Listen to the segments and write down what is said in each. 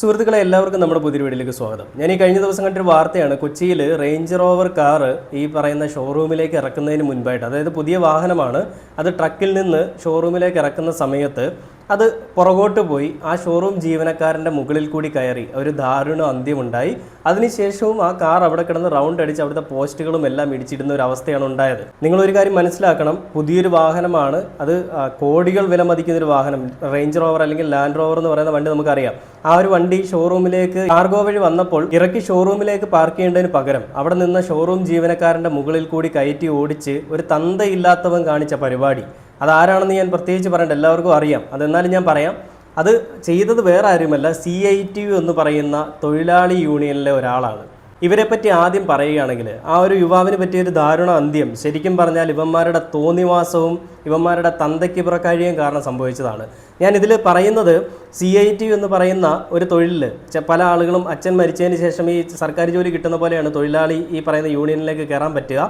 സുഹൃത്തുക്കളെ എല്ലാവർക്കും നമ്മുടെ പുതിയ വീഡിയോയിലേക്ക് സ്വാഗതം. ഞാൻ ഈ കഴിഞ്ഞ ദിവസം കണ്ടൊരു വാർത്തയാണ്. കൊച്ചിയിൽ റേഞ്ച് റോവർ കാർ ഈ പറയുന്ന ഷോറൂമിലേക്ക് ഇറക്കുന്നതിന് മുൻപായിട്ട് അതായത് പുതിയ വാഹനമാണ് അത് ട്രക്കിൽ നിന്ന് ഷോറൂമിലേക്ക് ഇറക്കുന്ന സമയത്ത് അത് പുറകോട്ട് പോയി ആ ഷോറൂം ജീവനക്കാരന്റെ മുകളിൽ കൂടി കയറി. ഒരു ദാരുണ അന്ത്യമുണ്ടായി. അതിനുശേഷവും ആ കാർ അവിടെ കിടന്ന് റൗണ്ട് അടിച്ച് അവിടുത്തെ പോസ്റ്റുകളും എല്ലാം ഇടിച്ചിടുന്ന ഒരു അവസ്ഥയാണ് ഉണ്ടായത്. നിങ്ങൾ ഒരു കാര്യം മനസ്സിലാക്കണം. പുതിയൊരു വാഹനമാണ്. അത് കോടികൾ വില മതിക്കുന്ന ഒരു വാഹനം. റേഞ്ച് റോവർ അല്ലെങ്കിൽ ലാൻഡ് റോവർ എന്ന് പറയുന്ന വണ്ടി നമുക്കറിയാം. ആ ഒരു വണ്ടി ഷോറൂമിലേക്ക് കാർഗോ വഴി വന്നപ്പോൾ ഇറക്കി ഷോറൂമിലേക്ക് പാർക്ക് ചെയ്യേണ്ടതിന് പകരം അവിടെ നിന്ന് ഷോറൂം ജീവനക്കാരന്റെ മുകളിൽ കൂടി കയറ്റി ഓടിച്ച് ഒരു തന്തയില്ലാത്തവൻ കാണിച്ച പരിപാടി. അതാരാണെന്ന് ഞാൻ പ്രത്യേകിച്ച് പറയേണ്ട എല്ലാവർക്കും അറിയാം. അതെന്നാലും ഞാൻ പറയാം. അത് ചെയ്തത് വേറെ ആരുമല്ല സി ഐ ടി യു എന്ന് പറയുന്ന തൊഴിലാളി യൂണിയനിലെ ഒരാളാണ്. ഇവരെ പറ്റി ആദ്യം പറയുകയാണെങ്കിൽ ആ ഒരു യുവാവിനെ പറ്റിയ ഒരു ദാരുണ അന്ത്യം ശരിക്കും പറഞ്ഞാൽ ഇവന്മാരുടെ തോന്നിവാസവും ഇവന്മാരുടെ തന്തയ്ക്ക് പുറക്കാഴിയും കാരണം സംഭവിച്ചതാണ്. ഞാൻ ഇതിൽ പറയുന്നത് സി ഐ ടി എന്ന് പറയുന്ന ഒരു തൊഴിലിൽ പല ആളുകളും അച്ഛൻ മരിച്ചതിന് ശേഷം ഈ സർക്കാർ ജോലി കിട്ടുന്ന പോലെയാണ് തൊഴിലാളി ഈ പറയുന്ന യൂണിയനിലേക്ക് കയറാൻ പറ്റുക.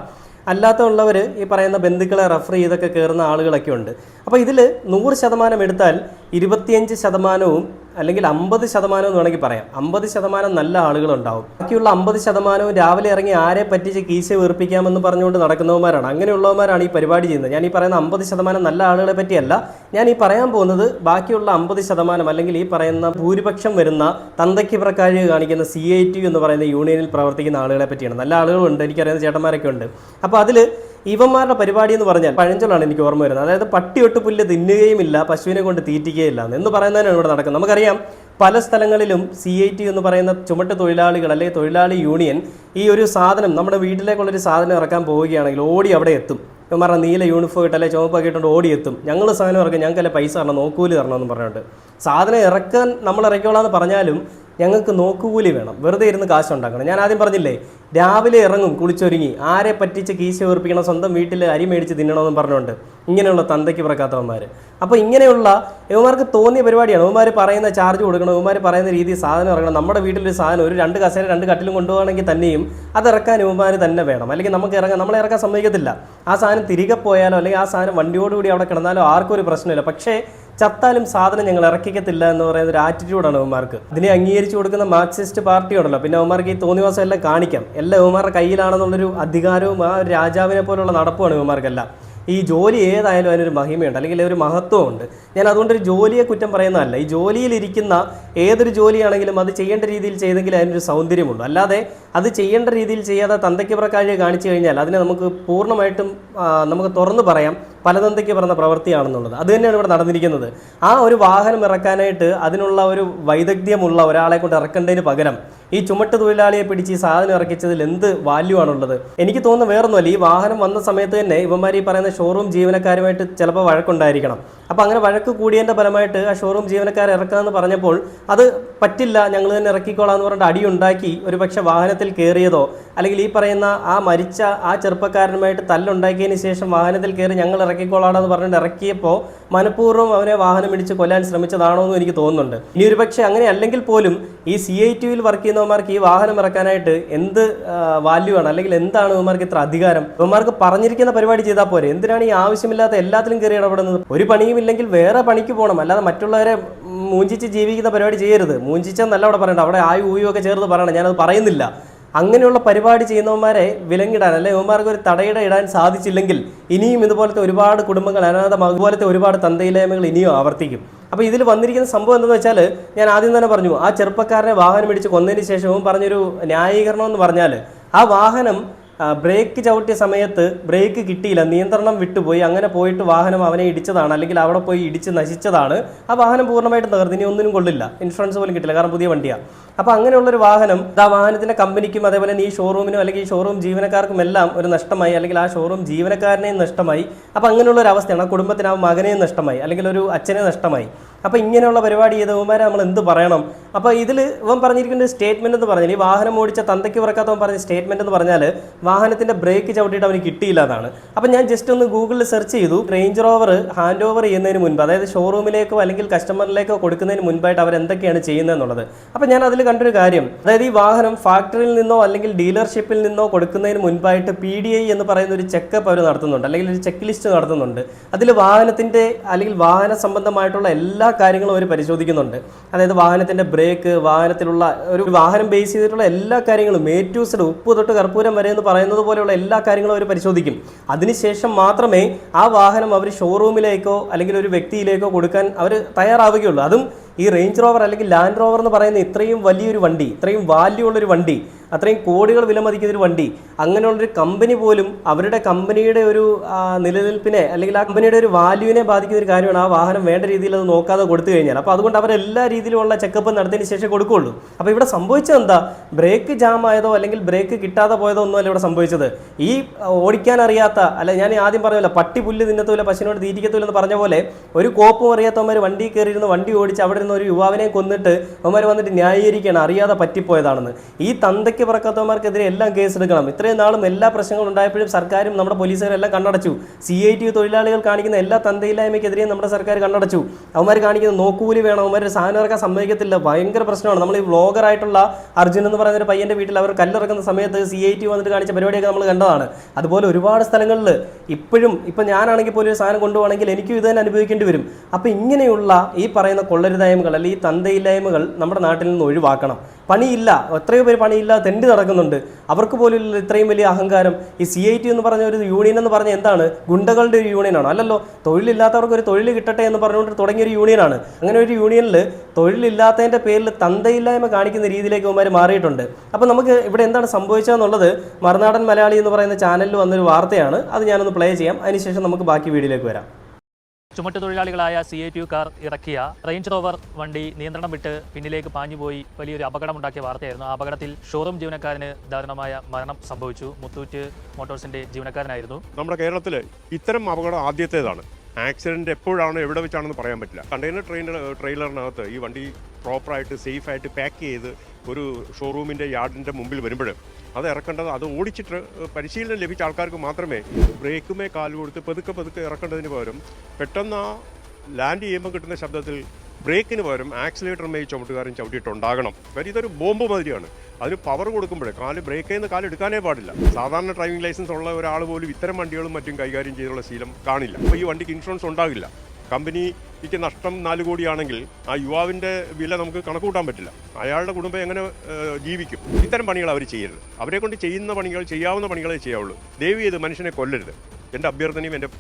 അല്ലാത്തുള്ളവർ ഈ പറയുന്ന ബന്ധുക്കളെ റെഫർ ചെയ്തൊക്കെ കയറുന്ന ആളുകളൊക്കെ ഉണ്ട്. അപ്പോൾ ഇതിൽ നൂറ് ശതമാനം എടുത്താൽ ഇരുപത്തിയഞ്ച് ശതമാനവും അല്ലെങ്കിൽ അമ്പത് ശതമാനം എന്ന് വേണമെങ്കിൽ പറയാം. അമ്പത് ശതമാനം നല്ല ആളുകളുണ്ടാവും. ബാക്കിയുള്ള അമ്പത് ശതമാനവും രാവിലെ ഇറങ്ങി ആരെ പറ്റിച്ച് കീശ വീർപ്പിക്കാമെന്ന് പറഞ്ഞുകൊണ്ട് നടക്കുന്നവന്മാരാണ്. അങ്ങനെയുള്ളവന്മാരാണ് ഈ പരിപാടി ചെയ്യുന്നത്. ഞാൻ ഈ പറയുന്ന അമ്പത് ശതമാനം നല്ല ആളുകളെ പറ്റിയല്ല. ഞാൻ ഈ പറയാൻ പോകുന്നത് ബാക്കിയുള്ള അമ്പത് ശതമാനം അല്ലെങ്കിൽ ഈ പറയുന്ന ഭൂരിപക്ഷം വരുന്ന തന്തയ്ക്ക് പ്രക്കാഴ് കാണിക്കുന്ന സി ഐ ടി എന്ന് പറയുന്ന യൂണിയനിൽ പ്രവർത്തിക്കുന്ന ആളുകളെ പറ്റിയാണ്. നല്ല ആളുകളുണ്ട്. എനിക്കറിയുന്ന ചേട്ടന്മാരൊക്കെ ഉണ്ട്. അപ്പോൾ അതിൽ ഇവന്മാരുടെ പരിപാടി എന്ന് പറഞ്ഞാൽ പഴഞ്ചൊല്ലാണ് എനിക്ക് ഓർമ്മ വരുന്നത്. അതായത് പട്ടിയൊട്ട് പുല്ല് തിന്നുകയുമില്ല പശുവിനെ കൊണ്ട് തീറ്റിക്കുകയില്ല എന്ന് പറയുന്നതിനാണ് ഇവിടെ നടക്കുന്നത്. നമുക്കറിയാം പല സ്ഥലങ്ങളിലും സി ഐ ടി എന്ന് പറയുന്ന ചുമട്ട് തൊഴിലാളികൾ അല്ലെങ്കിൽ തൊഴിലാളി യൂണിയൻ ഈ ഒരു സാധനം നമ്മുടെ വീട്ടിലേക്കുള്ളൊരു സാധനം ഇറക്കാൻ പോവുകയാണെങ്കിൽ ഓടി അവിടെ എത്തും. ഇവന്മാരുടെ നീല യൂണിഫോം ഇട്ട് അല്ലെങ്കിൽ ചുവപ്പൊക്കെ ഇട്ടുകൊണ്ട് ഓടിയെത്തും ഞങ്ങൾ സാധനം ഇറക്കും ഞങ്ങൾക്ക് പൈസ തരണം നോക്കൂലി തരണമെന്ന് പറഞ്ഞിട്ട് സാധനം ഇറക്കാൻ നമ്മൾ ഇറക്കിയോളാന്ന് പറഞ്ഞാലും ഞങ്ങൾക്ക് നോക്കുകൂലി വേണം. വെറുതെ ഇരുന്ന് കാശ് ഉണ്ടാക്കണം ഞാൻ ആദ്യം പറഞ്ഞില്ലേ രാവിലെ ഇറങ്ങും കുളിച്ചൊരുങ്ങി ആരെ പറ്റിച്ച് കീശ ഉറപ്പിക്കണം സ്വന്തം വീട്ടിൽ അരി മേടിച്ച് തിന്നണമെന്നും പറഞ്ഞുകൊണ്ട് ഇങ്ങനെയുള്ള തന്തയ്ക്ക് പിറക്കാത്തവന്മാർ അപ്പോൾ ഇങ്ങനെയുള്ള ഇവന്മാർക്ക് തോന്നിയ പരിപാടിയാണ്. ഇവന്മാർ പറയുന്ന ചാർജ് കൊടുക്കണം ഇവന്മാർ പറയുന്ന രീതിയിൽ സാധനം ഇറങ്ങണം. നമ്മുടെ വീട്ടിലൊരു സാധനം ഒരു രണ്ട് കസേര രണ്ട് കട്ടിലും കൊണ്ടുപോകണമെങ്കിൽ തന്നെയും അത് ഇറക്കാൻ ഇവന്മാർ തന്നെ വേണം. അല്ലെങ്കിൽ നമുക്ക് ഇറങ്ങാൻ നമ്മളെ ഇറക്കാൻ സമ്മതിക്കത്തില്ല. ആ സാധനം തിരികെ പോയാലോ അല്ലെങ്കിൽ ആ സാധനം വണ്ടിയോടുകൂടി അവിടെ കിടന്നാലോ ആർക്കും ഒരു പ്രശ്നമില്ല. പക്ഷേ ചത്താലും സാധനം ഞങ്ങൾ ഇറക്കിക്കത്തില്ല എന്ന് പറയുന്ന ഒരു ആറ്റിറ്റ്യൂഡാണ് അവന്മാർക്ക്. ഇതിനെ അംഗീകരിച്ചു കൊടുക്കുന്ന മാർക്സിസ്റ്റ് പാർട്ടിയോടല്ലോ. പിന്നെ അവന്മാർക്ക് ഈ തോന്നിവാസം എല്ലാം കാണിക്കാം. എല്ലാം ഇവന്മാരുടെ കയ്യിലാണെന്നുള്ളൊരു അധികാരവും ആ ഒരു രാജാവിനെ പോലുള്ള നടപ്പുമാണ് ഇവന്മാർക്കെല്ലാം. ഈ ജോലി ഏതായാലും അതിനൊരു മഹിമയുണ്ട്. അല്ലെങ്കിൽ ഒരു മഹത്വമുണ്ട്. ഞാൻ അതുകൊണ്ട് ഒരു ജോലിയെ കുറ്റം പറയുന്നതല്ല. ഈ ജോലിയിലിരിക്കുന്ന ഏതൊരു ജോലിയാണെങ്കിലും അത് ചെയ്യേണ്ട രീതിയിൽ ചെയ്തെങ്കിൽ അതിനൊരു സൗന്ദര്യമുണ്ട്. അല്ലാതെ അത് ചെയ്യേണ്ട രീതിയിൽ ചെയ്യാതെ തന്തയ്ക്ക് പ്രക്കാഴ്ച കാണിച്ചു കഴിഞ്ഞാൽ അതിനെ നമുക്ക് പൂർണമായിട്ടും നമുക്ക് തുറന്നു പറയാം. പലതന്തയ്ക്ക് പറഞ്ഞ പ്രവൃത്തിയാണെന്നുള്ളത്. അത് തന്നെയാണ് ഇവിടെ നടന്നിരിക്കുന്നത്. ആ ഒരു വാഹനം ഇറക്കാനായിട്ട് അതിനുള്ള ഒരു വൈദഗ്ധ്യമുള്ള ഒരാളെ കൊണ്ട് ഇറക്കേണ്ടതിന് പകരം ഈ ചുമട്ട് തൊഴിലാളിയെ പിടിച്ച് ഈ സാധനം ഇറക്കിച്ചതിൽ എന്ത് വാല്യൂ ആണുള്ളത്? എനിക്ക് തോന്നുന്നു വേറൊന്നുമല്ല. ഈ വാഹനം വന്ന സമയത്ത് തന്നെ ഇവന്മാർ ഈ പറയുന്ന ഷോറൂം ജീവനക്കാരുമായിട്ട് ചിലപ്പോൾ വഴക്കുണ്ടായിരിക്കണം. അപ്പോൾ അങ്ങനെ വഴക്ക് കൂടിയതിന്റെ ഫലമായിട്ട് ആ ഷോറൂം ജീവനക്കാർ ഇറക്കാമെന്ന് പറഞ്ഞപ്പോൾ അത് പറ്റില്ല ഞങ്ങൾ തന്നെ ഇറക്കിക്കോളാം എന്ന് പറഞ്ഞിട്ട് അടിയുണ്ടാക്കി ഒരു പക്ഷേ വാഹനത്തിൽ കയറിയതോ അല്ലെങ്കിൽ ഈ പറയുന്ന ആ മരിച്ച ആ ചെറുപ്പക്കാരനുമായിട്ട് തല്ലുണ്ടാക്കിയതിന് ശേഷം വാഹനത്തിൽ കയറി ഞങ്ങൾ ഇറക്കിക്കോളാണെന്ന് പറഞ്ഞിട്ട് ഇറക്കിയപ്പോൾ മനഃപൂർവം അവനെ വാഹനം ഇടിച്ച് കൊല്ലാൻ ശ്രമിച്ചതാണോ എന്ന് എനിക്ക് തോന്നുന്നുണ്ട്. ഇനി ഒരു പക്ഷേ അങ്ങനെ അല്ലെങ്കിൽ പോലും ഈ സി ഐ ടിയിൽ വർക്ക് ചെയ്യുന്നവന്മാർക്ക് ഈ വാഹനം ഇറക്കാനായിട്ട് എന്ത് വാല്യൂ ആണ്? അല്ലെങ്കിൽ എന്താണ് ഇവന്മാർക്ക് ഇത്ര അധികാരം? ഇവന്മാർക്ക് പറഞ്ഞിരിക്കുന്ന പരിപാടി ചെയ്താൽ പോരെ. എന്തിനാണ് ഈ ആവശ്യമില്ലാത്ത എല്ലാത്തിലും കയറി ഇടപെടുന്നത്? ഒരു പണിയും ഇല്ലെങ്കിൽ വേറെ പണിക്ക് പോകണം. അല്ലാതെ മറ്റുള്ളവരെ മൂഞ്ചിച്ച് ജീവിക്കുന്ന പരിപാടി ചെയ്യരുത്. മൂഞ്ചിച്ചെന്നല്ല അവിടെ പറയണ്ട. അവിടെ ആയു ഊയും ഒക്കെ ചേർത്ത് പറയണം. ഞാനത് പറയുന്നില്ല. അങ്ങനെയുള്ള പരിപാടി ചെയ്യുന്നവന്മാരെ വിലങ്ങിടാൻ അല്ലെ ഇവന്മാർക്ക് ഒരു തടയിട ഇടാൻ സാധിച്ചില്ലെങ്കിൽ ഇനിയും ഇതുപോലത്തെ ഒരുപാട് കുടുംബങ്ങൾ അനാഥമാകും ഇതുപോലത്തെ ഒരുപാട് തന്തയില്ലായ്മകൾ ഇനിയും ആവർത്തിക്കും. അപ്പോൾ ഇതിൽ വന്നിരിക്കുന്ന സംഭവം എന്താണെന്ന് വെച്ചാൽ ഞാൻ ആദ്യം തന്നെ പറഞ്ഞു ആ ചെറുപ്പക്കാരനെ വാഹനം ഇടിച്ച് കൊന്നതിന് ശേഷവും പറഞ്ഞൊരു ന്യായീകരണം എന്ന് പറഞ്ഞാൽ ആ വാഹനം ബ്രേക്ക് ചവിട്ടിയ സമയത്ത് ബ്രേക്ക് കിട്ടിയില്ല നിയന്ത്രണം വിട്ടുപോയി അങ്ങനെ പോയിട്ട് വാഹനം അവനെ ഇടിച്ചതാണ് അല്ലെങ്കിൽ അവിടെ പോയി ഇടിച്ച് നശിച്ചതാണ്. ആ വാഹനം പൂർണമായിട്ട് തകർന്നു ഇനി ഒന്നിനും കൊള്ളില്ല ഇൻഷുറൻസ് പോലും കിട്ടില്ല കാരണം പുതിയ വണ്ടിയാണ് അപ്പോൾ അങ്ങനെയുള്ളൊരു വാഹനം ആ വാഹനത്തിന്റെ കമ്പനിക്കും അതേപോലെ ഈ ഷോറൂമിനും അല്ലെങ്കിൽ ഈ ഷോറൂം ജീവനക്കാർക്കും എല്ലാം ഒരു നഷ്ടമായി അല്ലെങ്കിൽ ആ ഷോറൂം ജീവനക്കാരനെയും നഷ്ടമായി. അപ്പോൾ അങ്ങനെയുള്ള ഒരു അവസ്ഥയാണ്. ആ കുടുംബത്തിന് ആ മകനെയും നഷ്ടമായി അല്ലെങ്കിൽ ഒരു അച്ഛനെ നഷ്ടമായി. അപ്പോൾ ഇങ്ങനെയുള്ള പരിപാടി ചെയ്തവന്മാരെ നമ്മൾ എന്ത് പറയണം? അപ്പോൾ ഇതിൽ ഇവൻ പറഞ്ഞിരിക്കുന്ന സ്റ്റേറ്റ്മെന്റ് എന്ന് പറഞ്ഞാൽ ഈ വാഹനം ഓടിച്ച തന്തയ്ക്ക് വറക്കാത്തവൻ പറഞ്ഞ സ്റ്റേറ്റ്മെന്റ് എന്ന് പറഞ്ഞാൽ വാഹനത്തിന്റെ ബ്രേക്ക് ചവിട്ടിയിട്ട് അവന് കിട്ടിയില്ല എന്നാണ്. അപ്പോൾ ഞാൻ ജസ്റ്റ് ഒന്ന് ഗൂഗിളിൽ സെർച്ച് ചെയ്തു. റേഞ്ച് റോവർ ഹാൻഡ് ഓവർ ചെയ്യുന്നതിന് മുൻപ് അതായത് ഷോറൂമിലേക്കോ അല്ലെങ്കിൽ കസ്റ്റമറിലേക്കോ കൊടുക്കുന്നതിന് മുൻപായിട്ട് അവർ എന്തൊക്കെയാണ് ചെയ്യുന്നത് എന്നുള്ളത് അപ്പോൾ ഞാൻ അതിൽ കണ്ടൊരു കാര്യം. അതായത് ഈ വാഹനം ഫാക്ടറിയിൽ നിന്നോ അല്ലെങ്കിൽ ഡീലർഷിപ്പിൽ നിന്നോ കൊടുക്കുന്നതിന് മുൻപായിട്ട് പി ഡി ഐ എന്ന് പറയുന്ന ഒരു ചെക്കപ്പ് അവർ നടത്തുന്നുണ്ട്. അല്ലെങ്കിൽ ഒരു ചെക്ക് ലിസ്റ്റ് നടത്തുന്നുണ്ട്. അതിൽ വാഹനത്തിന്റെ അല്ലെങ്കിൽ വാഹന സംബന്ധമായിട്ടുള്ള എല്ലാ കാര്യങ്ങളും അവർ പരിശോധിക്കുന്നുണ്ട്. അതായത് വാഹനത്തിന്റെ ബ്രേക്ക് വാഹനത്തിലുള്ള ഒരു വാഹനം ബേസ് ചെയ്തിട്ടുള്ള എല്ലാ കാര്യങ്ങളും എ ടു സെഡ് ഉപ്പ് തൊട്ട് കർപ്പൂരം വരെ എന്ന് പറയുന്നത് പോലെയുള്ള എല്ലാ കാര്യങ്ങളും അവർ പരിശോധിക്കും. അതിനുശേഷം മാത്രമേ ആ വാഹനം അവർ ഷോറൂമിലേക്കോ അല്ലെങ്കിൽ ഒരു വ്യക്തിയിലേക്കോ കൊടുക്കാൻ അവർ തയ്യാറാവുകയുള്ളൂ. അതും ഈ റേഞ്ച് റോവർ അല്ലെങ്കിൽ ലാൻഡ് റോവർ എന്ന് പറയുന്ന ഇത്രയും വലിയൊരു വണ്ടി ഇത്രയും വാല്യൂ ഉള്ളൊരു വണ്ടി അത്രയും കോടികൾ വിലമതിക്കുന്ന ഒരു വണ്ടി. അങ്ങനെയുള്ളൊരു കമ്പനി പോലും അവരുടെ കമ്പനിയുടെ ഒരു നിലനിൽപ്പിനെ അല്ലെങ്കിൽ ആ കമ്പനിയുടെ ഒരു വാല്യൂവിനെ ബാധിക്കുന്ന ഒരു കാര്യമാണ് ആ വാഹനം വേണ്ട രീതിയിൽ അത് നോക്കാതെ കൊടുത്തു കഴിഞ്ഞാൽ. അപ്പോൾ അതുകൊണ്ട് അവർ എല്ലാ രീതിയിലുള്ള ചെക്കപ്പ് നടത്തിയതിന് ശേഷം കൊടുക്കുകയുള്ളൂ. അപ്പോൾ ഇവിടെ സംഭവിച്ചത് എന്താ ബ്രേക്ക് ജാം ആയതോ അല്ലെങ്കിൽ ബ്രേക്ക് കിട്ടാതെ പോയതോ ഒന്നുമല്ല ഇവിടെ സംഭവിച്ചത്. ഈ ഓടിക്കാൻ അറിയാത്ത അല്ല ഞാൻ ആദ്യം പറഞ്ഞല്ലോ പട്ടി പുല്ല് തിന്നത്തൂല പശുവിനോട് തീറ്റിക്കത്തൂല എന്ന് പറഞ്ഞ പോലെ ഒരു കോപ്പും അറിയാത്തവന്മാർ വണ്ടി കയറിയിരുന്ന് വണ്ടി ഓടിച്ച് അവിടെ നിന്ന് ഒരു യുവാവിനെ കൊന്നിട്ട് അവന്മാർ വന്നിട്ട് ന്യായീകരിക്കുകയാണ് അറിയാതെ പറ്റിപ്പോയതാണെന്ന്. ഈ തന്തയ്ക്ക് പറക്കാത്തവന്മാർക്കെതിരെ എല്ലാം കേസെടുക്കണം ഇത്രയും നാളും എല്ലാ പ്രശ്നങ്ങളും ഉണ്ടായപ്പോഴും സർക്കാരും നമ്മുടെ പോലീസുകാരും എല്ലാം കണ്ണടച്ചു. സി ഐ ടി തൊഴിലാളികൾ കാണിക്കുന്ന എല്ലാ തന്തയില്ലായ്മയ്ക്കെതിരെയും നമ്മുടെ സർക്കാർ കണ്ണടച്ചു. അവന്മാർ കാണിക്കുന്ന നോക്കൂലി വേണം. അവന്മാർ സാധനം ഇറക്കാൻ സമ്മതിക്കത്തില്ല. ഭയങ്കര പ്രശ്നമാണ്. നമ്മൾ ഈ വ്ളോഗറായിട്ടുള്ള അർജുൻ എന്ന് പറയുന്ന ഒരു പയ്യന്റെ വീട്ടിൽ അവർ കല്ലിറക്കുന്ന സമയത്ത് സി ഐ ടി വന്നിട്ട് കാണിച്ച പരിപാടിയൊക്കെ നമ്മൾ കണ്ടതാണ്. അതുപോലെ ഒരുപാട് സ്ഥലങ്ങളിൽ ഇപ്പോഴും ഇപ്പം ഞാനാണെങ്കിൽ പോലും ഒരു സാധനം കൊണ്ടുപോകണമെങ്കിൽ എനിക്കും ഇത് തന്നെ അനുഭവിക്കേണ്ടി വരും. അപ്പോൾ ഇങ്ങനെയുള്ള ഈ പറയുന്ന കൊള്ളരുതായ്മകൾ അല്ലെങ്കിൽ ഈ തന്തയില്ലായ്മകൾ നമ്മുടെ നാട്ടിൽ നിന്ന് ഒഴിവാക്കണം. പണിയില്ല എത്രയോ പേര് പണിയില്ല തെണ്ടി നടക്കുന്നുണ്ട്. അവർക്ക് പോലും ഇത്രയും വലിയ അഹങ്കാരം. ഈ സി ഐ ടി എന്ന് പറഞ്ഞ ഒരു യൂണിയൻ എന്ന് പറഞ്ഞ എന്താണ്? ഗുണ്ടകളുടെ ഒരു യൂണിയനാണ് അല്ലല്ലോ തൊഴിലില്ലാത്തവർക്ക് ഒരു തൊഴിൽ കിട്ടട്ടെ എന്ന് പറഞ്ഞുകൊണ്ട് തുടങ്ങിയ ഒരു യൂണിയനാണ് അങ്ങനെ ഒരു യൂണിയനിൽ തൊഴിലില്ലാത്തതിന്റെ പേരിൽ തന്തയില്ലായ്മ കാണിക്കുന്ന രീതിയിലേക്ക് അവന്മാർ മാറിയിട്ടുണ്ട്. അപ്പോൾ നമുക്ക് ഇവിടെ എന്താണ് സംഭവിച്ചതെന്നുള്ളത് മറുനാടൻ മലയാളി എന്ന് പറയുന്ന ചാനലിൽ വന്നൊരു വാർത്തയാണ്. അത് ഞാനൊന്ന് പ്ലേ ചെയ്യാം. അതിനുശേഷം നമുക്ക് ബാക്കി വീഡിയോയിലേക്ക് വരാം. ചുമട്ടുതൊഴിലാളികളായ സി ഐ ടി കാർ ഇറക്കിയ റേഞ്ച് റോവർ വണ്ടി നിയന്ത്രണം വിട്ട് പിന്നിലേക്ക് പാഞ്ഞുപോയി വലിയൊരു അപകടമുണ്ടാക്കിയ വാർത്തയായിരുന്നു. ആ അപകടത്തിൽ ഷോറൂം ജീവനക്കാരന് ദാരുണമായ മരണം സംഭവിച്ചു. മുത്തൂറ്റ് മോട്ടോഴ്സിന്റെ ജീവനക്കാരനായിരുന്നു. നമ്മുടെ കേരളത്തിൽ ഇത്തരം അപകടം ആദ്യത്തേതാണ്. ആക്സിഡന്റ് എപ്പോഴാണോ എവിടെ വെച്ചാണെന്ന് പറയാൻ പറ്റില്ല. കണ്ടെയ്നർ ട്രെയിൻ ട്രെയിലറിനകത്ത് ഈ വണ്ടി പ്രോപ്പറായിട്ട് സേഫായിട്ട് പാക്ക് ചെയ്ത് ഒരു ഷോറൂമിന്റെ യാർഡിന്റെ മുമ്പിൽ വരുമ്പോൾ അത് ഇറക്കേണ്ടത് അത് ഓടിച്ചിട്ട് പരിശീലനം ലഭിച്ച ആൾക്കാർക്ക് മാത്രമേ ബ്രേക്കുമേ കാലുകൊടുത്ത് പതുക്കെ പതുക്കെ ഇറക്കേണ്ടതിന് പകരം പെട്ടെന്ന് ആ ലാൻഡ് ചെയ്യുമ്പോൾ കിട്ടുന്ന ശബ്ദത്തിൽ ബ്രേക്കിന് പകരം ആക്സിലേറ്റർ ചുമട്ടുകാരൻ ചവിട്ടിയിട്ടുണ്ടാകണം. കാര്യം ഇതൊരു ബോംബ് മാതിരിയാണ്. അതിന് പവർ കൊടുക്കുമ്പോഴേ കാൽ ബ്രേക്കിൽ നിന്ന് കാൽ എടുക്കാനേ പാടില്ല. സാധാരണ ഡ്രൈവിംഗ് ലൈസൻസ് ഉള്ള ഒരാൾ പോലും ഇത്തരം വണ്ടികളും മറ്റും കൈകാര്യം ചെയ്തുള്ള ശീലം കാണില്ല. അപ്പോൾ ഈ വണ്ടിക്ക് ഇൻഷുറൻസ് ഉണ്ടാകില്ല. കമ്പനിക്ക് നഷ്ടം നാല് കോടിയാണെങ്കിൽ ആ യുവാവിന്റെ വില നമുക്ക് കണക്കൂട്ടാൻ പറ്റില്ല. അയാളുടെ കുടുംബം എങ്ങനെ ജീവിക്കും? ഇത്തരം പണികൾ അവർ ചെയ്യരുത്. അവരെ കൊണ്ട് ചെയ്യുന്ന പണികൾ ചെയ്യാവുന്ന പണികളെ ചെയ്യാവുള്ളൂ. ദൈവം ചെയ്ത് മനുഷ്യനെ കൊല്ലരുത്. എന്റെ അഭ്യർത്ഥനയും എന്റെ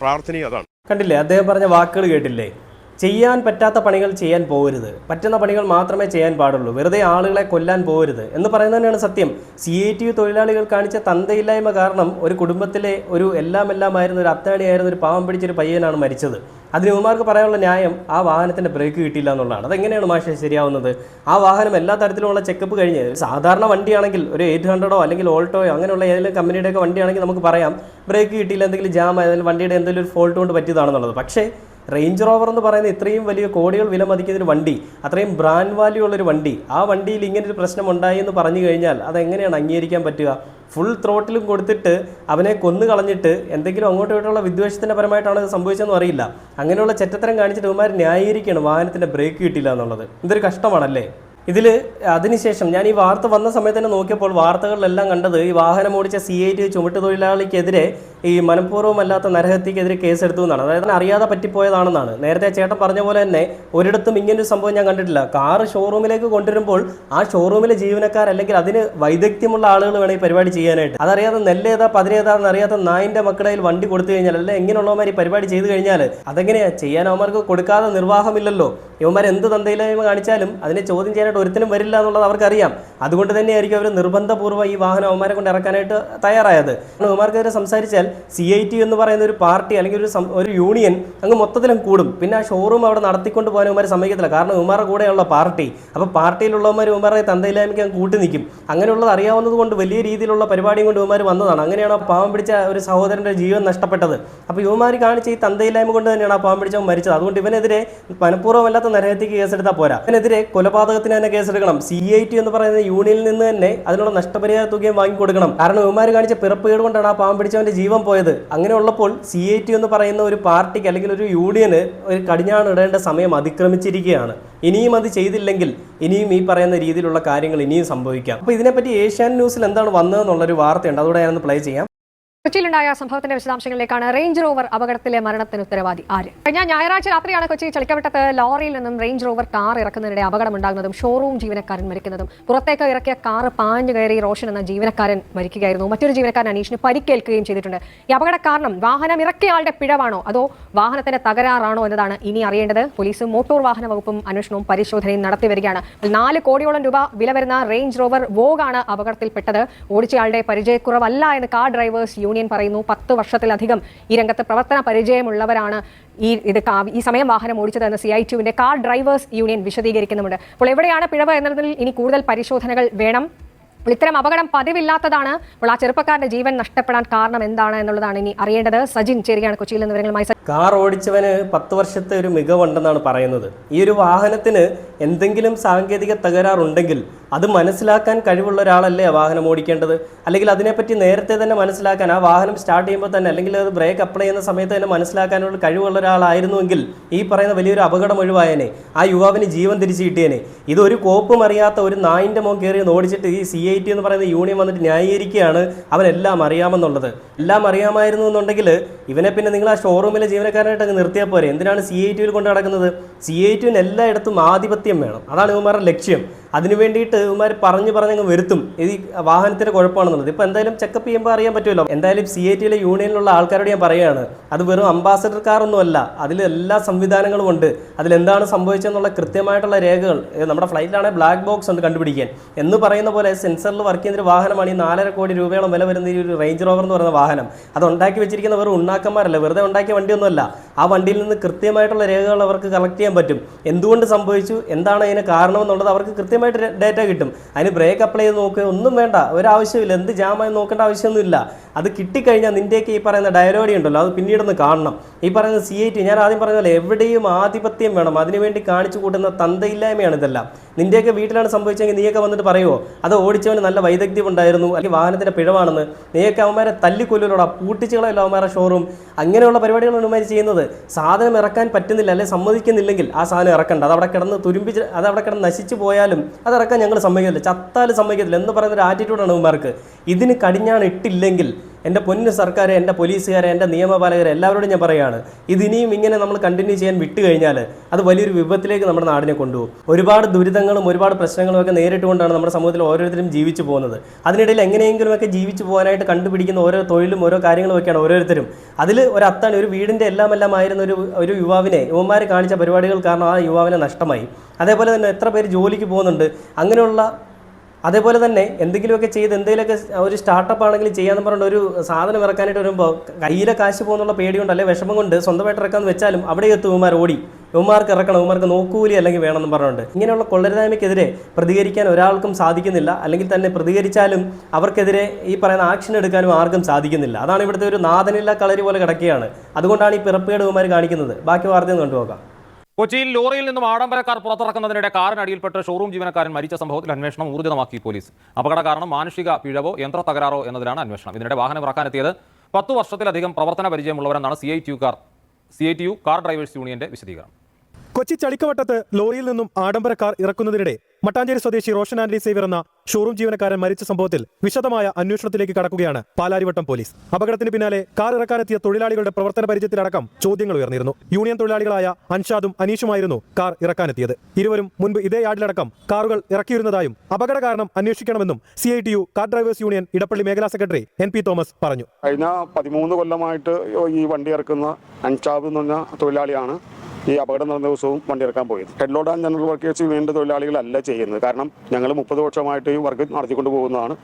പ്രാർത്ഥനയും അതാണ്. കണ്ടില്ലേ? അദ്ദേഹം പറഞ്ഞ വാക്കുകൾ കേട്ടില്ലേ? ചെയ്യാൻ പറ്റാത്ത പണികൾ ചെയ്യാൻ പോകരുത്. പറ്റുന്ന പണികൾ മാത്രമേ ചെയ്യാൻ പാടുള്ളൂ. വെറുതെ ആളുകളെ കൊല്ലാൻ പോകരുത് എന്ന് പറയുന്നത് തന്നെയാണ് സത്യം. സി ഐ ടി യു തൊഴിലാളികൾ കാണിച്ച തന്തയില്ലായ്മ കാരണം ഒരു കുടുംബത്തിലെ ഒരു എല്ലാം എല്ലാമായിരുന്ന ഒരു അത്താണിയായിരുന്ന ഒരു പാവം പിടിച്ചൊരു പയ്യനാണ് മരിച്ചത്. അതിന് ഇവന്മാർക്ക് പറയാനുള്ള ന്യായം ആ വാഹനത്തിന്റെ ബ്രേക്ക് കിട്ടിയില്ല എന്നുള്ളതാണ്. അതെങ്ങനെയാണ് മാഷെ ശരിയാവുന്നത്? ആ വാഹനം എല്ലാ തരത്തിലുമുള്ള ചെക്കപ്പ് കഴിഞ്ഞ് സാധാരണ വണ്ടിയാണെങ്കിൽ ഒരു എയ്റ്റ് ഹൺഡ്രഡോ അല്ലെങ്കിൽ ഓൾട്ടോയോ അങ്ങനെയുള്ള ഏതെങ്കിലും കമ്പനിയുടെയൊക്കെ വണ്ടിയാണെങ്കിൽ നമുക്ക് പറയാം. ബ്രേക്ക് കിട്ടിയില്ല എന്തെങ്കിലും ജാം ആയതിൽ വണ്ടിയുടെ എന്തെങ്കിലും ഒരു ഫോൾട്ട് കൊണ്ട് പറ്റിയതാണെന്നുള്ളത്. പക്ഷേ റേഞ്ച് റോവർ എന്ന് പറയുന്ന ഇത്രയും വലിയ കോടികൾ വില മതിക്കുന്ന ഒരു വണ്ടി അത്രയും ബ്രാൻഡ് വാല്യൂ ഉള്ളൊരു വണ്ടി ആ വണ്ടിയിൽ ഇങ്ങനെ ഒരു പ്രശ്നം ഉണ്ടായി എന്ന് പറഞ്ഞു കഴിഞ്ഞാൽ അതെങ്ങനെയാണ് അംഗീകരിക്കാൻ പറ്റുക? ഫുൾ ത്രോട്ടിലും കൊടുത്തിട്ട് അവനെ കൊന്നു കളഞ്ഞിട്ട് എന്തെങ്കിലും അങ്ങോട്ടും ഇങ്ങോട്ടുള്ള വിദ്വേഷത്തിന്റെ പരമായിട്ടാണ് ഇത് സംഭവിച്ചതെന്ന് അറിയില്ല. അങ്ങനെയുള്ള ചെറ്റത്തരം കാണിച്ചിട്ട് ഇവന്മാർ ന്യായീകരിക്കുകയാണ്. വാഹനത്തിന്റെ ബ്രേക്ക് കിട്ടില്ല എന്നുള്ളത്. ഇതൊരു കഷ്ടമാണല്ലേ? ഇതിൽ അതിനുശേഷം ഞാൻ ഈ വാർത്ത വന്ന സമയത്ത് തന്നെ നോക്കിയപ്പോൾ വാർത്തകളിലെല്ലാം കണ്ടത് ഈ വാഹനം ഓടിച്ച സി ഐ ടി ചുമട്ടുതൊഴിലാളിക്കെതിരെ ഈ മനഃപൂർവമല്ലാത്ത നരഹത്യക്കെതിരെ കേസെടുത്തു എന്നാണ്. അതായത് അറിയാതെ പറ്റിപ്പോയതാണെന്നാണ്. നേരത്തെ ചേട്ടൻ പറഞ്ഞ പോലെ തന്നെ ഒരിടത്തും ഇങ്ങനൊരു സംഭവം ഞാൻ കണ്ടിട്ടില്ല. കാറ് ഷോറൂമിലേക്ക് കൊണ്ടുവരുമ്പോൾ ആ ഷോറൂമിലെ ജീവനക്കാർ അല്ലെങ്കിൽ അതിന് വൈദഗ്ധ്യമുള്ള ആളുകൾ വേണം ഈ പരിപാടി ചെയ്യാനായിട്ട്. അതറിയാതെ നെല്ലേതാ പതിനേതാന്ന് അറിയാത്ത നായിന്റെ മക്കളയിൽ വണ്ടി കൊടുത്തു കഴിഞ്ഞാൽ അല്ലെങ്കിൽ എങ്ങനെയുള്ളവന്മാർ ഈ പരിപാടി ചെയ്തു കഴിഞ്ഞാൽ അതെങ്ങനെയാ? ചെയ്യാൻ അവന്മാർക്ക് കൊടുക്കാതെ നിർവാഹമില്ലല്ലോ. ഇവന്മാർ എന്ത് തന്തയിലായ്മ കാണിച്ചാലും അതിനെ ചോദ്യം ചെയ്യാനായിട്ട് ഒരിക്കലും വരില്ല എന്നുള്ളത് അവർക്കറിയാം. അതുകൊണ്ട് തന്നെയായിരിക്കും അവർ നിർബന്ധപൂർവം ഈ വാഹനം അവന്മാരെ കൊണ്ട് ഇറക്കാനായിട്ട് തയ്യാറായത്. അവന്മാർക്കെതിരെ സംസാരിച്ചാൽ സി ഐ ടി എന്ന് പറയുന്ന ഒരു പാർട്ടി അല്ലെങ്കിൽ ഒരു ഒരു യൂണിയൻ അങ്ങ് മൊത്തത്തിലും കൂടും. പിന്നെ ആ ഷോറൂം അവിടെ നടത്തിക്കൊണ്ട് പോകാൻ ഇവന്മാരെ സമ്മതിക്കത്തില്ല. കാരണം ഇവന്മാരുടെ കൂടെയുള്ള പാർട്ടി. അപ്പോൾ പാർട്ടിയിലുള്ളവന്മാർ ഇവന്മാരുടെ തന്തയില്ലായ്മയ്ക്ക് അങ്ങ് കൂട്ടി നിൽക്കും. അങ്ങനെയുള്ളത് അറിയാവുന്നത് കൊണ്ട് വലിയ രീതിയിലുള്ള പരിപാടിയും കൊണ്ട് ഇവന്മാർ വന്നതാണ്. അങ്ങനെയാണ് പാവം പിടിച്ച ഒരു സഹോദരന്റെ ജീവൻ നഷ്ടപ്പെട്ടത്. അപ്പോൾ ഇവന്മാർ കാണിച്ച ഈ തന്തയില്ലായ്മ കൊണ്ട് തന്നെയാണ് ആ പാവം പിടിച്ചവൻ മരിച്ചത്. അതുകൊണ്ട് ഇവനെതിരെ മനഃപൂർവമല്ലാത്ത നരഹത്യക്ക് കേസെടുത്താൽ പോരാ. ഇവനെതിരെ കൊലപാതകത്തിന് തന്നെ കേസെടുക്കണം സി ഐ ടി എന്ന് പറയുന്ന യൂണിയനിൽ നിന്ന് തന്നെ അതിനുള്ള നഷ്ടപരിഹാര തുകയും വാങ്ങിക്കൊടുക്കണം. കാരണം ഇവന്മാർ കാണിച്ച പിറപ്പുകേട് കൊണ്ടാണ് ആ പാവം പിടിച്ചവന്റെ ജീവൻ പോയത്. അങ്ങനെ ഉള്ളപ്പോൾ സി ഐ ടി എന്ന് പറയുന്ന ഒരു പാർട്ടിക്ക് അല്ലെങ്കിൽ ഒരു യൂണിയന് ഒരു കടിഞ്ഞാണ് ഇടേണ്ട സമയം അതിക്രമിച്ചിരിക്കുകയാണ്. ഇനിയും അത് ചെയ്തില്ലെങ്കിൽ ഇനിയും ഈ പറയുന്ന രീതിയിലുള്ള കാര്യങ്ങൾ ഇനിയും സംഭവിക്കാം. അപ്പോൾ ഇതിനെപ്പറ്റി ഏഷ്യാൻ ന്യൂസിൽ എന്താണ് വന്നതെന്നുള്ളൊരു വാർത്തയുണ്ട്. അതോടെ ഞാനൊന്ന് പ്ലേ ചെയ്യാം. കൊച്ചിയിലുണ്ടായ സംഭവത്തിന്റെ വിശദാംശങ്ങളിലേക്കാണ് റേഞ്ച് റോവർ അപകടത്തിലെ മരണത്തിന് ഉത്തരവാദി ആര്? കഴിഞ്ഞ ഞായറാഴ്ച രാത്രിയാണ് കൊച്ചി ചളിക്കവട്ടത്ത് ലോറിയിൽ നിന്നും റേഞ്ച് റോവർ കാർ ഇറക്കുന്നതിനിടെ അപകടമുണ്ടാകുന്നതും ഷോറൂം ജീവനക്കാരൻ മരിക്കുന്നതും. പുറത്തേക്ക് ഇറക്കിയ കാർ പാഞ്ഞു കയറി റോഷൻ എന്ന ജീവനക്കാരൻ മരിക്കുകയായിരുന്നു. മറ്റൊരു ജീവനക്കാരൻ അനീഷിന് പരിക്കേൽക്കുകയും ചെയ്തിട്ടുണ്ട്. ഈ അപകട കാരണം വാഹനം ഇറക്കിയ ആളുടെ പിഴവാണോ? അതോ വാഹനത്തിന്റെ തകരാറാണോ എന്നതാണ് ഇനി അറിയേണ്ടത്. പോലീസും മോട്ടോർ വാഹന വകുപ്പും അന്വേഷണവും പരിശോധനയും നടത്തി വരികയാണ്. നാല് കോടിയോളം രൂപ വില വരുന്ന റേഞ്ച് റോവർ വോഗാണ് അപകടത്തിൽപ്പെട്ടത്. ഓടിച്ചയാളുടെ പരിചയക്കുറവല്ല എന്ന് കാർ ഡ്രൈവേഴ്സ് യൂണിയൻ പറയുന്നു പത്ത് വർഷത്തിലധികം ഈ രംഗത്ത് പ്രവർത്തന പരിചയമുള്ളവരാണ് ഈ ഇത് ഈ സമയം വാഹനം ഓടിച്ചതെന്ന് സി ഐ ടുവിന്റെ കാർ ഡ്രൈവേഴ്സ് യൂണിയൻ വിശദീകരിക്കുന്നുണ്ട് അപ്പോൾ എവിടെയാണ് പിഴവ് എന്നതിൽ ഇനി കൂടുതൽ പരിശോധനകൾ വേണം. അപ്പോൾ ഇത്തരം അപകടം പതിവില്ലാത്തതാണ്. അപ്പോൾ ആ ചെറുപ്പക്കാരന്റെ ജീവൻ നഷ്ടപ്പെടാൻ കാരണം എന്താണ് എന്നുള്ളതാണ് ഇനി അറിയേണ്ടത്. സജിൻ ചേരുകയാണ് കൊച്ചിയിൽ നിന്ന് വിവരങ്ങളുമായി. കാർ ഓടിച്ചവന് പത്ത് വർഷത്തെ ഒരു മികവുണ്ടെന്നാണ് പറയുന്നത്. ഈ ഒരു വാഹനത്തിന് എന്തെങ്കിലും സാങ്കേതിക തകരാറുണ്ടെങ്കിൽ അത് മനസ്സിലാക്കാൻ കഴിവുള്ള ഒരാളല്ലേ വാഹനം ഓടിക്കേണ്ടത്? അല്ലെങ്കിൽ അതിനെപ്പറ്റി നേരത്തെ തന്നെ മനസ്സിലാക്കാൻ ആ വാഹനം സ്റ്റാർട്ട് ചെയ്യുമ്പോൾ തന്നെ അല്ലെങ്കിൽ അത് ബ്രേക്ക് അപ്ലൈ ചെയ്യുന്ന സമയത്ത് തന്നെ മനസ്സിലാക്കാനുള്ള കഴിവുള്ള ഒരാളായിരുന്നുവെങ്കിൽ ഈ പറയുന്ന വലിയൊരു അപകടം ഒഴിവായനെ ആ യുവാവിന് ജീവൻ തിരിച്ചു കിട്ടിയേനെ. ഇതൊരു കോപ്പും അറിയാത്ത ഒരു നായിന്റെ മോൻ കയറി ഓടിച്ചിട്ട് ഈ സി ഐ ടി എന്ന് പറയുന്ന യൂണിയൻ വന്നിട്ട് ന്യായീകരിക്കുകയാണ്. അവനെല്ലാം അറിയാമെന്നുള്ളത്. എല്ലാം അറിയാമായിരുന്നു എന്നുണ്ടെങ്കിൽ ഇവനെ പിന്നെ നിങ്ങൾ ആ ഷോറൂമിലെ ജീവനക്കാരനായിട്ട് അങ്ങ് നിർത്തിയാൽ പോരെ. എന്തിനാണ് സി ഐ ടിയിൽ കൊണ്ട് നടക്കുന്നത്? സി ഐ ടിന് എല്ലായിടത്തും ആധിപത്യം വേണം. അതാണ് ഇവന്മാരുടെ ലക്ഷ്യം. അതിനു വേണ്ടിയിട്ട് ഇവന്മാർ പറഞ്ഞു പറഞ്ഞങ്ങ് വരുത്തും. ഇത് വാഹനത്തിന്റെ കുഴപ്പമാണെന്നുള്ളത്. ഇപ്പോൾ എന്തായാലും ചെക്കപ്പ് ചെയ്യുമ്പോൾ അറിയാൻ പറ്റുമല്ലോ. എന്തായാലും സി ഐ ടിയിലെ യൂണിയനിലുള്ള ആൾക്കാരോട് ഞാൻ പറയുകയാണ് അത് വെറും അംബാസഡർ കാറൊന്നും അല്ല അതിൽ എല്ലാ സംവിധാനങ്ങളും ഉണ്ട്. അതിലെന്താണ് സംഭവിച്ചതെന്നുള്ള കൃത്യമായിട്ടുള്ള രേഖകൾ. നമ്മുടെ ഫ്ലൈറ്റിലാണെങ്കിൽ ബ്ലാക്ക് ബോക്സ് ഉണ്ട് കണ്ടുപിടിക്കാൻ. എന്ന് പറയുന്ന പോലെ സെൻസറിൽ വർക്ക് ചെയ്യുന്ന ഒരു വാഹനമാണ് ഈ നാലര കോടി രൂപയോളം വില വരുന്ന ഈ ഒരു റേഞ്ച് റോവർ എന്ന് പറയുന്ന വാഹനം. അത് ഉണ്ടാക്കി വെച്ചിരിക്കുന്ന വെറും ഉണ്ടാക്കന്മാരല്ല വെറുതെ ഉണ്ടാക്കിയ വണ്ടിയൊന്നുമല്ല. ആ വണ്ടിയിൽ നിന്ന് കൃത്യമായിട്ടുള്ള രേഖകൾ അവർക്ക് കളക്ട് ചെയ്യാൻ പറ്റും. എന്തുകൊണ്ട് സംഭവിച്ചു? എന്താണ് അതിന് കാരണം എന്നുള്ളത് അവർക്ക് കൃത്യമായിട്ട് ഡേറ്റ കിട്ടും. അതിന് ബ്രേക്ക് അപ്ലൈ ചെയ്ത് നോക്കുക ഒന്നും വേണ്ട. ഒരാവശ്യമില്ല എന്ത് ജാമായി നോക്കേണ്ട ആവശ്യമൊന്നുമില്ല. അത് കിട്ടിക്കഴിഞ്ഞാൽ നിന്റെയൊക്കെ ഈ പറയുന്ന ഡയലോഡി ഉണ്ടല്ലോ അത് പിന്നീടൊന്ന് കാണണം. ഈ പറയുന്ന സി ഐ ടി ഞാൻ ആദ്യം പറഞ്ഞ പോലെ എവിടെയും ആധിപത്യം വേണം. അതിനുവേണ്ടി കാണിച്ചു കൂട്ടുന്ന തന്തയില്ലായ്മയാണ് ഇതെല്ലാം. നിന്റെയൊക്കെ വീട്ടിലാണ് സംഭവിച്ചെങ്കിൽ നീയൊക്കെ വന്നിട്ട് പറയുമോ അത് ഓടിച്ചവന് നല്ല വൈദഗ്ധ്യം ഉണ്ടായിരുന്നു അല്ലെങ്കിൽ വാഹനത്തിന്റെ പിഴവാണെന്ന്. നീയൊക്കെ അവന്മാരെ തല്ലിക്കൊല്ലുകളോടാ പൂട്ടിച്ചുകളല്ല അവന്മാരെ ഷോറൂം അങ്ങനെയുള്ള പരിപാടികളാണ് അവന്മാർ ചെയ്യുന്നത്. സാധനം ഇറക്കാൻ പറ്റുന്നില്ല അല്ലെ സമ്മതിക്കുന്നില്ലെങ്കിൽ ആ സാധനം ഇറക്കണ്ട. അത് അവിടെ കിടന്ന് തുരുമ്പിച്ച് അത് അവിടെ കിടന്ന് നശിച്ചു പോയാലും അത് ഇറക്കാൻ ഞങ്ങൾ സമ്മതിക്കത്തില്ല. ചത്താലും സമ്മതിക്കത്തില്ല എന്ന് പറയുന്ന ഒരു ആറ്റിറ്റ്യൂഡാണ് ഇവന്മാർക്ക് ഇതിന് കടിഞ്ഞാണ് ഇട്ടില്ലെങ്കിൽ എന്റെ പൊന്ന് സർക്കാർ എന്റെ പോലീസുകാരെ എന്റെ നിയമപാലകരെ എല്ലാവരോടും ഞാൻ പറയുകയാണ്. ഇതിനിയും ഇങ്ങനെ നമ്മൾ കണ്ടിന്യൂ ചെയ്യാൻ വിട്ടു കഴിഞ്ഞാൽ അത് വലിയൊരു വിപത്തിലേക്ക് നമ്മുടെ നാടിനെ കൊണ്ടുപോകും. ഒരുപാട് ദുരിതങ്ങളും ഒരുപാട് പ്രശ്നങ്ങളും ഒക്കെ നേരിട്ടുകൊണ്ടാണ് നമ്മുടെ സമൂഹത്തിൽ ഓരോരുത്തരും ജീവിച്ചു പോകുന്നത്. അതിനിടയിൽ എങ്ങനെയെങ്കിലുമൊക്കെ ജീവിച്ചു പോകാനായിട്ട് കണ്ടുപിടിക്കുന്ന ഓരോ തൊഴിലും ഓരോ കാര്യങ്ങളും ഒക്കെയാണ് ഓരോരുത്തരും. അതിൽ ഒരു അത്താണ് ഒരു വീടിന്റെ എല്ലാം എല്ലാം ആയിരുന്ന ഒരു ഒരു യുവാവിനെ യുവന്മാർ കാണിച്ച പരിപാടികൾ കാരണം ആ യുവാവിനെ നഷ്ടമായി. അതേപോലെ തന്നെ എത്ര പേര് ജോലിക്ക് പോകുന്നുണ്ട് അങ്ങനെയുള്ള അതേപോലെ തന്നെ എന്തെങ്കിലുമൊക്കെ ചെയ്ത് എന്തെങ്കിലുമൊക്കെ ഒരു സ്റ്റാർട്ടപ്പ് ആണെങ്കിലും ചെയ്യാന്ന് പറഞ്ഞ ഒരു സാധനം ഇറക്കാനായിട്ട് വരുമ്പോൾ കയ്യിലെ കാശ് പോകുന്നുള്ള പേടിയുണ്ട് അല്ലെങ്കിൽ വിഷമം കൊണ്ട് സ്വന്തമായിട്ട് ഇറക്കാന്ന് വെച്ചാലും അവിടെ എത്തും ഇവന്മാർ ഓടി. ഇവന്മാർക്ക് ഇറക്കണം ഇവന്മാർക്ക് നോക്കൂലി അല്ലെങ്കിൽ വേണമെന്ന് പറഞ്ഞുകൊണ്ട്. ഇങ്ങനെയുള്ള കൊള്ളരുതായ്മയ്ക്കെതിരെ പ്രതികരിക്കാൻ ഒരാൾക്കും സാധിക്കുന്നില്ല. അല്ലെങ്കിൽ തന്നെ പ്രതികരിച്ചാലും അവർക്കെതിരെ ഈ പറയുന്ന ആക്ഷൻ എടുക്കാനും ആർക്കും സാധിക്കുന്നില്ല. അതാണ് ഇവിടുത്തെ ഒരു നാഥനില്ല കളരി പോലെ കിടക്കുകയാണ്. അതുകൊണ്ടാണ് ഈ പിറപ്പേട് ഇവന്മാർ കാണിക്കുന്നത്. ബാക്കി വാർത്തയും കണ്ടുപോകാം. കൊച്ചിയിൽ ലോറിയിൽ നിന്നും ആഡംബരക്കാർ പുറത്തിറക്കുന്നതിനിടെ കാറിനടിയിൽപ്പെട്ട് ഷോറൂം ജീവനക്കാരൻ മരിച്ച സംഭവത്തിൽ അന്വേഷണം ഊർജിതമാക്കി പോലീസ്. അപകട കാരണം മാനുഷിക പിഴവോ യന്ത്ര തകരാറോ എന്നതിലാണ് അന്വേഷണം. ഇതിനിടെ വാഹനം ഇറക്കാനെത്തിയത് പത്തു വർഷത്തിലധികം പ്രവർത്തന പരിചയമുള്ളവരെന്നാണ് C I T U car C I T U car drivers യൂണിയന്റെ വിശദീകരണം. കൊച്ചി ചളിക്കവട്ടത്ത് ലോറിയിൽ നിന്നും ആഡംബര കാർ ഇറക്കുന്നതിനിടെ മട്ടാഞ്ചേരി സ്വദേശി റോഷൻ ആന്റണി സേവ്യർ എന്ന ഷോറൂം ജീവനക്കാരൻ മരിച്ച സംഭവത്തിൽ വിശദമായ അന്വേഷണത്തിലേക്ക് കടക്കുകയാണ് പാലാരിവട്ടം പോലീസ്. അപകടത്തിന് പിന്നാലെ കാർ ഇറക്കാനെത്തിയ തൊഴിലാളികളുടെ പ്രവർത്തന പരിചയത്തിലടക്കം ചോദ്യങ്ങൾ ഉയർന്നിരുന്നു. യൂണിയൻ തൊഴിലാളികളായ അൻഷാദും അനീഷുമായിരുന്നു കാർ ഇറക്കാനെത്തിയത്. ഇരുവരും മുൻപ് ഇതേ യാർഡിലടക്കം കാറുകൾ ഇറക്കിയിരുന്നതായും അപകട കാരണം അന്വേഷിക്കണമെന്നും C I T U car drivers union Edappally മേഖലാ സെക്രട്ടറി എൻ പി തോമസ് പറഞ്ഞു. കഴിഞ്ഞ പതിമൂന്ന് കൊല്ലമായിട്ട് ഈ വണ്ടി ഇറക്കുന്ന അൻഷാദ് എന്ന് പറഞ്ഞ തൊഴിലാളിയാണ്. ഈ അപകടം നടന്ന ദിവസവും വണ്ടി ഇറക്കാൻ പോയത്. Head load and general workers യൂണിയന്റെ തൊഴിലാളികളല്ല ചെയ്യുന്നത്. കാരണം ഞങ്ങൾ മുപ്പത് വർഷമായിട്ട് ഈ വർക്ക് നടത്തിക്കൊണ്ട് പോകുന്നതാണ്.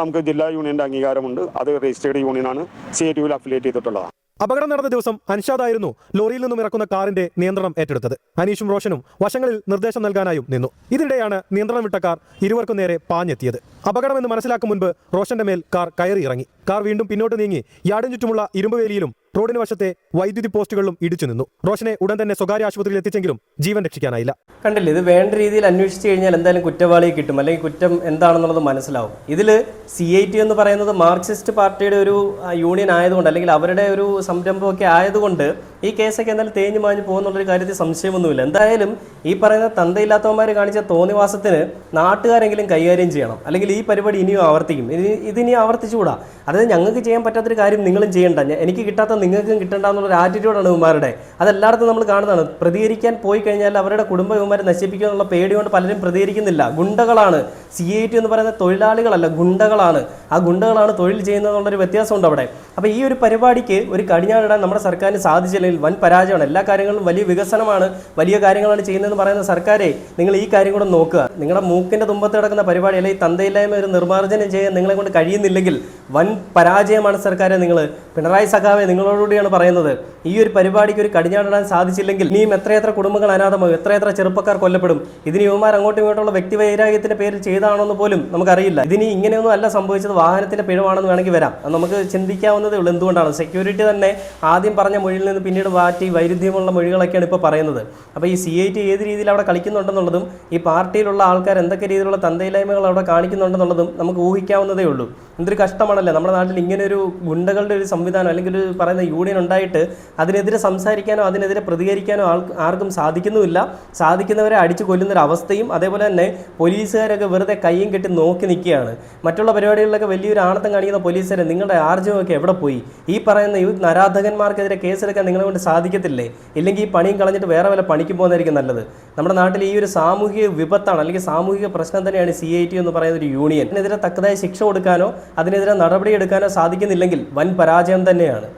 നമുക്ക് ജില്ലാ യൂണിയന്റെ അംഗീകാരമുണ്ട്. അത് രജിസ്റ്റേർഡ് യൂണിയനാണ് സി ഐ ടിയിൽ അഫിലിയേറ്റ് ചെയ്തിട്ടുള്ളതാണ്. അപകടം നടന്ന ദിവസം അൻഷാദായിരുന്നു ലോറിയിൽ നിന്നും ഇറക്കുന്ന കാറിന്റെ നിയന്ത്രണം ഏറ്റെടുത്തത്. അനീഷും റോഷനും വശങ്ങളിൽ നിർദ്ദേശം നൽകാനായും നിന്നു. ഇതിനിടെയാണ് നിയന്ത്രണം വിട്ട കാർ ഇരുവർക്കും നേരെ പാഞ്ഞെത്തിയത്. അപകടമെന്ന് മനസ്സിലാക്കും മുൻപ് റോഷന്റെ മേൽ കാർ കയറി ഇറങ്ങി കാർ വീണ്ടും പിന്നോട്ട് നീങ്ങി. യാടിന് ചുറ്റുമുള്ള ഇരുമ്പുവേലിയിലും റോഡിന് വശത്തെ വൈദ്യുതി പോസ്റ്റുകളിലും ഇടിച്ചു നിന്നു. റോഷനെ ഉടൻ തന്നെ സ്വകാര്യ ആശുപത്രിയിൽ എത്തിച്ചെങ്കിലും ജീവൻ രക്ഷിക്കാനായില്ല. കണ്ടില്ലേ ഇത് വേണ്ട രീതിയിൽ അന്വേഷിച്ചു കഴിഞ്ഞാൽ എന്തായാലും കുറ്റവാളിയെ കിട്ടും. അല്ലെങ്കിൽ കുറ്റം എന്താണെന്നുള്ളത് മനസ്സിലാവും. ഇതിൽ സി ഐ ടി എന്ന് പറയുന്നത് മാർക്സിസ്റ്റ് പാർട്ടിയുടെ ഒരു യൂണിയൻ ആയതുകൊണ്ട് അല്ലെങ്കിൽ അവരുടെ ഒരു സംരംഭമൊക്കെ ആയതുകൊണ്ട് ഈ കേസൊക്കെ എന്തായാലും തേഞ്ഞു മാഞ്ഞു പോകുന്നുള്ളൊരു കാര്യത്തിൽ സംശയമൊന്നുമില്ല. എന്തായാലും ഈ പറയുന്ന തന്തയില്ലാത്തവന്മാർ കാണിച്ച തോന്നിവാസത്തിന് നാട്ടുകാരെങ്കിലും കൈകാര്യം ചെയ്യണം. അല്ലെങ്കിൽ ഈ പരിപാടി ഇനിയും ആവർത്തിക്കും. ഇതിനി ആവർത്തിച്ചുകൂടാ. അതായത് ഞങ്ങൾക്ക് ചെയ്യാൻ പറ്റാത്തൊരു കാര്യം നിങ്ങളും ചെയ്യണ്ട. എനിക്ക് കിട്ടാത്ത നിങ്ങൾക്കും കിട്ടണ്ട എന്നുള്ളൊരു ആറ്റിറ്റ്യൂഡാണ് ഇവന്മാരുടെ. അതെല്ലായിടത്തും നമ്മൾ കാണുന്നതാണ്. പ്രതികരിക്കാൻ പോയി കഴിഞ്ഞാൽ അവരുടെ കുടുംബ ഇവന്മാരെ നശിപ്പിക്കുക എന്നുള്ള പേടി കൊണ്ട് പലരും പ്രതികരിക്കുന്നില്ല. ഗുണ്ടകളാണ്. സി ഐ ടി എന്ന് പറയുന്ന തൊഴിലാളികളല്ല ഗുണ്ടകളാണ്. ആ ഗുണ്ടകളാണ് തൊഴിൽ ചെയ്യുന്നതെന്നുള്ളൊരു വ്യത്യാസമുണ്ട് അവിടെ. അപ്പോൾ ഈ ഒരു പരിപാടിക്ക് ഒരു കടിഞ്ഞാണിടാൻ നമ്മുടെ സർക്കാരിന് സാധിച്ചില്ലെങ്കിൽ വൻ പരാജയമാണ്. എല്ലാ കാര്യങ്ങളും വലിയ വികസനമാണ് വലിയ കാര്യങ്ങളാണ് ചെയ്യുന്നതെന്ന് പറയുന്ന സർക്കാരെ നിങ്ങൾ ഈ കാര്യം കൂടെ നോക്കുക. നിങ്ങളുടെ മൂക്കിന്റെ തുമ്പത്ത് കിടക്കുന്ന പരിപാടി അല്ലെങ്കിൽ തന്തയില്ലായ്മ ഒരു നിർമ്മാർജനം ചെയ്യാൻ നിങ്ങളെ കൊണ്ട് കഴിയുന്നില്ലെങ്കിൽ വൻ പരാജയമാണ് സർക്കാരെ നിങ്ങൾ. പിണറായി സഖാവെ നിങ്ങളോടുകൂടിയാണ് പറയുന്നത്. ഈ ഒരു പരിപാടിക്ക് ഒരു കടിഞ്ഞാണിടാൻ സാധിച്ചില്ലെങ്കിൽ ഇനിയും എത്രയെത്ര കുടുംബങ്ങൾ അനാഥമാകും എത്രയെത്ര ചെറുപ്പക്കാർ കൊല്ലപ്പെടും ഇതിന് യുവമാർ അങ്ങോട്ടും ഇങ്ങോട്ടുള്ള വ്യക്തിവൈരാഗ്യത്തിന്റെ പേരിൽ ചെയ്താണോന്ന് പോലും നമുക്കറിയില്ല. ഇതിന് ഇങ്ങനെയൊന്നും അല്ല സംഭവിച്ചത്. വാഹനത്തിന്റെ പിഴവാണെന്ന് വേണമെങ്കിൽ വരാം. നമുക്ക് ചിന്തിക്കാവുന്നതേ ഉള്ളൂ എന്തുകൊണ്ടാണ്. സെക്യൂരിറ്റി തന്നെ ആദ്യം പറഞ്ഞ മൊഴിയിൽ നിന്ന് പിന്നീട് മാറ്റി വൈരുദ്ധ്യമുള്ള മൊഴികളൊക്കെയാണ് ഇപ്പോൾ പറയുന്നത്. അപ്പോൾ ഈ സി ഐ ടി ഏത് രീതിയിൽ അവിടെ കളിക്കുന്നുണ്ടെന്നുള്ളതും ഈ പാർട്ടിയിലുള്ള ആൾക്കാർ എന്തൊക്കെ രീതിയിലുള്ള തന്തയില്ലായ്മകൾ അവിടെ കാണിക്കുന്നുണ്ടെന്നുള്ളതും നമുക്ക് ഊഹിക്കാവുന്നതേ ഉള്ളൂ. എന്തൊരു കഷ്ടമാണല്ലേ? നമ്മുടെ നാട്ടിൽ ഇങ്ങനെ ഒരു ഗുണ്ടകളുടെ ഒരു സംവിധാനം അല്ലെങ്കിൽ ഒരു പറയുന്ന യൂണിയൻ ഉണ്ടായിട്ട് അതിനെതിരെ സംസാരിക്കാനോ അതിനെതിരെ പ്രതികരിക്കാനോ ആർക്കും സാധിക്കുന്നുമില്ല. സാധിക്കുന്നവരെ അടിച്ചു കൊല്ലുന്നൊരവസ്ഥയും അതേപോലെ തന്നെ പോലീസുകാരൊക്കെ വെറുതെ കയ്യും കെട്ടി നോക്കി നിൽക്കുകയാണ്. മറ്റുള്ള പരിപാടികളിലൊക്കെ വലിയൊരു ആണത്തം കാണിക്കുന്ന പോലീസുകാരെ നിങ്ങളുടെ ആർജവമൊക്കെ എവിടെ പോയി? ഈ പറയുന്ന ഈ നരാധകന്മാർക്കെതിരെ കേസെടുക്കാൻ നിങ്ങളെ കൊണ്ട് സാധിക്കത്തില്ലേ? ഇല്ലെങ്കിൽ ഈ പണിയും കളഞ്ഞിട്ട് വേറെ വല്ല പണിക്ക് പോകുന്നതായിരിക്കും നല്ലത്. നമ്മുടെ നാട്ടിൽ ഈ ഒരു സാമൂഹിക വിപത്താണ് അല്ലെങ്കിൽ സാമൂഹിക പ്രശ്നം തന്നെയാണ് സി ഐ ടി എന്ന് പറയുന്ന ഒരു യൂണിയൻ അതിനെതിരെ തക്കതായ ശിക്ഷ കൊടുക്കാനോ അതിനെതിരെ നടപടിയെടുക്കാനോ സാധിക്കുന്നില്ലെങ്കിൽ വൻ പരാജയം തന്നെയാണ്.